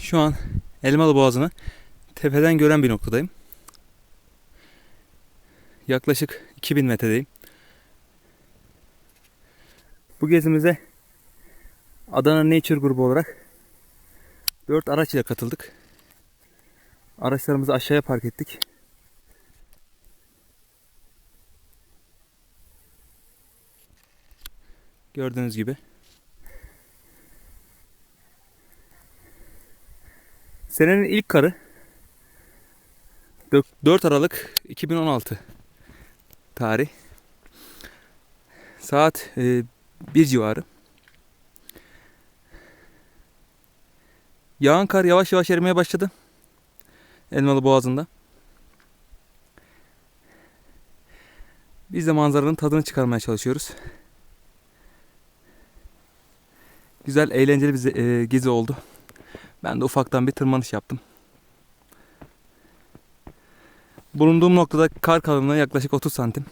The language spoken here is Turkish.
Şu an Elmalı Boğazı'nı tepeden gören bir noktadayım. Yaklaşık 2000 metredeyim. Bu gezimize Adana Nature grubu olarak 4 araç ile katıldık. Araçlarımızı aşağıya park ettik. Gördüğünüz gibi. Senenin ilk karı 4 Aralık 2016 tarih. Saat 1 civarı. Yağan kar yavaş yavaş erimeye başladı. Elmalı Boğazı'nda. Biz de manzaranın tadını çıkarmaya çalışıyoruz. Güzel, eğlenceli bir e, gezi oldu. Ben de ufaktan bir tırmanış yaptım. Bulunduğum noktada kar kalınlığı yaklaşık 30 santim.